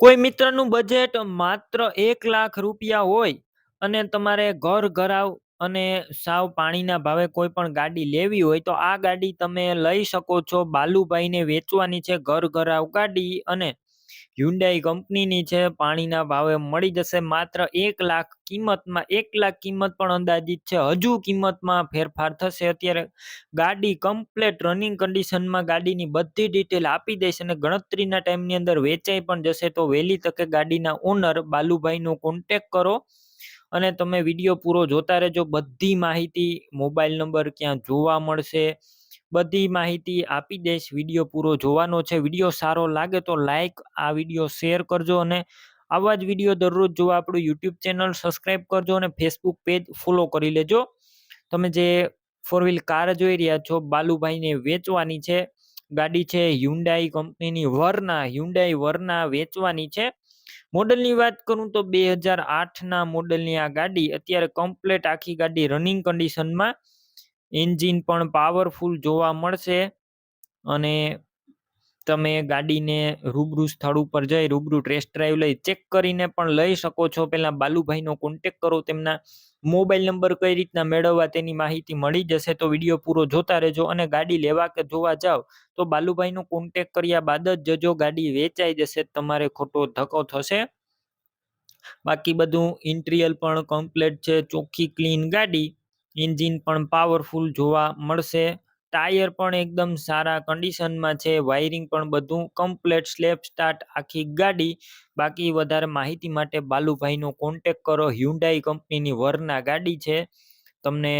કોઈ મિત્રનું બજેટ માત્ર એક લાખ રૂપિયા હોય અને તમારે ઘર ઘરાવ અને સાવ પાણીના ભાવે કોઈ પણ ગાડી લેવી હોય તો આ ગાડી તમે લઈ શકો છો. બાલુભાઈને વેચવાની છે ઘર ઘરાવ ગાડી અને હ્યુન્ડાઈ કંપનીની છે, પાણીના ભાવે મળી જશે માત્ર એક લાખ કિંમતમાં, એક લાખ કિંમત પણ અંદાજિત છે. હજુ કિંમતમાં ફેરફાર થશે. અત્યારે ગાડી કમ્પ્લેટ રનિંગ કન્ડિશનમાં ગાડીની બધી ડિટેલ આપી દઈશ અને ગણતરીના ટાઈમની અંદર વેચાઈ પણ જશે. તો વહેલી તકે ગાડીના ઓનર બાલુભાઈનો કોન્ટેક કરો અને તમે વીડિયો પૂરો જોતા રહેજો. બધી માહિતી મોબાઈલ નંબર ક્યાં જોવા મળશે બધી માહિતી આપી દઈશ. વીડિયો પૂરો જોવાનો છે. વીડિયો સારો લાગે તો લાઈક આ વીડિયો શેર કરજો અને આવા જ વીડિયો દરરોજ જોવા આપણું યુટ્યુબ ચેનલ સબસ્ક્રાઈબ કરજો અને ફેસબુક પેજ ફોલો કરી લેજો. તમે જે ફોર વ્હીલ કાર જોઈ રહ્યા છો, બાલુભાઈને વેચવાની છે. ગાડી છે હ્યુન્ડાઈ કંપનીની વરના હ્યુન્ડાઈ વરના વેચવાની છે. મોડલની વાત કરું તો બે હજાર આઠના મોડલની આ ગાડી, અત્યારે કમ્પ્લેટ આખી ગાડી રનિંગ કન્ડિશનમાં એન્જિન પણ પાવરફુલ જોવા મળશે અને તમે ગાડીને રૂબરૂ સ્થળ ઉપર જઈ રૂબરૂ ટેસ્ટ ડ્રાઈવ લઈ ચેક કરીને પણ લઈ શકો છો. પહેલાં બાલુભાઈનો કોન્ટેક કરો, તેમના મોબાઈલ નંબર કઈ રીતના મેળવવા તેની માહિતી મળી જશે તો વીડિયો પૂરો જોતા રહેજો અને ગાડી લેવા કે જોવા જાઓ તો બાલુભાઈનો કોન્ટેક કર્યા બાદ જ જજો ગાડી વેચાઈ જશે તમારે ખોટો ધક્કો થશે. બાકી બધું ઇન્ટિરિયર પણ કમ્પ્લેટ છે, ચોખ્ખી ક્લીન ગાડી. એન્જિન પણ પાવરફુલ જોવા મળશે. ટાયર પણ એકદમ સારા કન્ડિશનમાં છે. વાયરિંગ પણ બધું કમ્પ્લેટ સ્લેપ સ્ટાર્ટ આખી ગાડી. બાકી વધારે માહિતી માટે બાલુભાઈનો કોન્ટેક કરો. હ્યુન્ડાઈ કંપનીની વરના ગાડી છે. તમને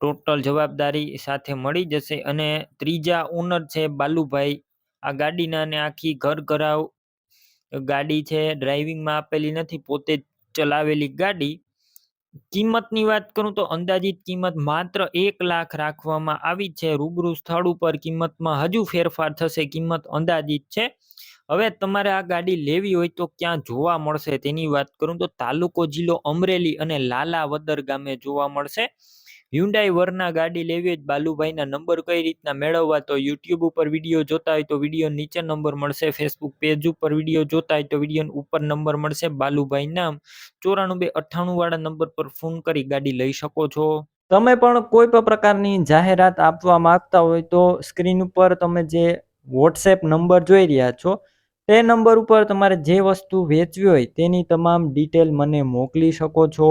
ટોટલ જવાબદારી સાથે મળી જશે. અને ત્રીજા ઓનર છે બાલુભાઈ. આ ગાડીના ને આખી ઘર ગાડી છે. ડ્રાઇવિંગમાં આપેલી નથી, પોતે ચલાવેલી ગાડી. કિંમતની વાત કરું તો અંદાજિત કિંમત માત્ર એક લાખ રાખવામાં આવી છે. રૂબરૂ સ્થળ ઉપર કિંમતમાં હજુ ફેરફાર થશે. કિંમત અંદાજિત છે. હવે તમારે આ ગાડી લેવી હોય તો ક્યાં જોવા મળશે તેની વાત કરું તો તાલુકો જિલ્લો અમરેલી અને લાલાવદર ગામે જોવા મળશે. હ્યુન્ડાઈ વરના ગાડી લેવી હોય બાલુભાઈના નંબર કઈ રીતના મેળવવા? તો યુટ્યુબ ઉપર વીડિયો જોતા હોય તો વીડિયો નીચે નંબર મળશે. ફેસબુક પેજ ઉપર વીડિયો જોતા હોય તો વીડિયો ઉપર નંબર મળશે. બાલુભાઈ નામ ચોરાણું બે અઠ્ઠાણું વાળા નંબર પર ફોન કરી ગાડી લઈ શકો છો. તમે પણ કોઈ પણ પ્રકારની જાહેરાત આપવા માંગતા હોય તો સ્ક્રીન ઉપર તમે જે વોટ્સએપ નંબર જોઈ રહ્યા છો, તે નંબર ઉપર તમારે જે વસ્તુ વેચવી હોય તેની તમામ ડિટેલ મને મોકલી શકો છો.